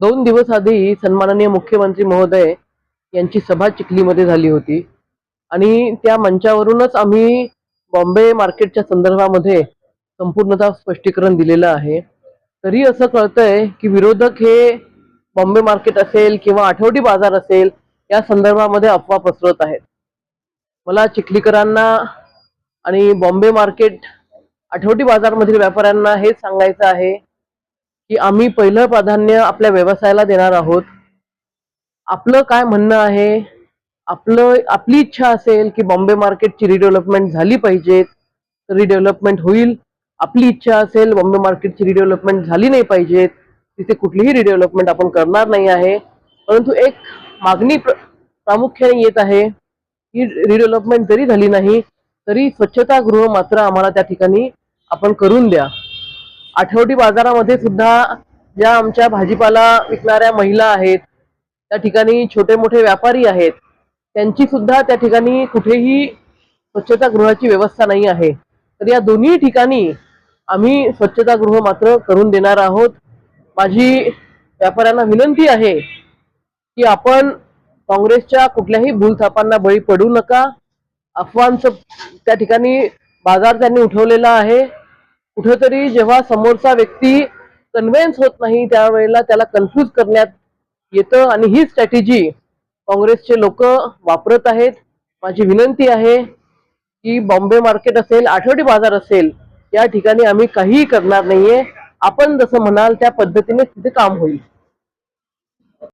दोन दिवस आधी सन्माननीय मुख्यमंत्री महोदय यांची सभा चिखलीमध्ये झाली होती. आणि त्या मंचावरूनच आम्ही बॉम्बे मार्केटच्या संदर्भामध्ये संपूर्णतः स्पष्टीकरण दिलेलं आहे. तरी असं कळतंय की विरोधक हे बॉम्बे मार्केट असेल किंवा आठवडी बाजार असेल या संदर्भामध्ये अफवा पसरत आहेत. मला चिखलीकरांना आणि बॉम्बे मार्केट आठवडी बाजारमधील व्यापाऱ्यांना हेच सांगायचं आहे की आम्ही पहिलं प्राधान्य आपल्या व्यवसायाला देणार आहोत. आपलं काय म्हणणं आहे? आपलं आपली इच्छा असेल की बॉम्बे मार्केटची रिडेव्हलपमेंट झाली पाहिजे तर रिडेव्हलपमेंट होईल. आपली इच्छा असेल बॉम्बे मार्केटची रिडेव्हलपमेंट झाली नाही पाहिजे तिथे कुठलीही रिडेव्हलपमेंट आपण करणार नाही आहे. परंतु एक मागणी प्रामुख्याने येत आहे की रिडेव्हलपमेंट जरी झाली नाही तरी स्वच्छतागृह मात्र आम्हाला त्या ठिकाणी आपण करून द्या. आठवडी बाजारामध्ये सुद्धा ज्या आमच्या भाजीपाला विकणाऱ्या महिला आहेत त्या ठिकाणी छोटे मोठे व्यापारी आहेत त्यांची सुद्धा त्या ठिकाणी कुठेही स्वच्छतागृहाची व्यवस्था नाही आहे. तर या दोन्ही ठिकाणी आम्ही स्वच्छतागृह मात्र करून देणार आहोत. माझी व्यापाऱ्यांना विनंती आहे की आपण काँग्रेसच्या कुठल्याही भूलथापांना बळी पडू नका. अफवांचं त्या ठिकाणी बाजार त्यांनी उठवलेला आहे. कुठेतरी जेव्हा समोरचा व्यक्ती कन्व्हिन्स होत नाही त्यावेळेला त्याला कन्फ्यूज करण्यात येतं. आणि ही स्ट्रॅटेजी काँग्रेसचे लोक वापरत आहेत. माझी विनंती आहे की बॉम्बे मार्केट असेल आठवडी बाजार असेल या ठिकाणी आम्ही काहीही करणार नाहीये. आपण जसं म्हणाल त्या पद्धतीने तिथे काम होईल.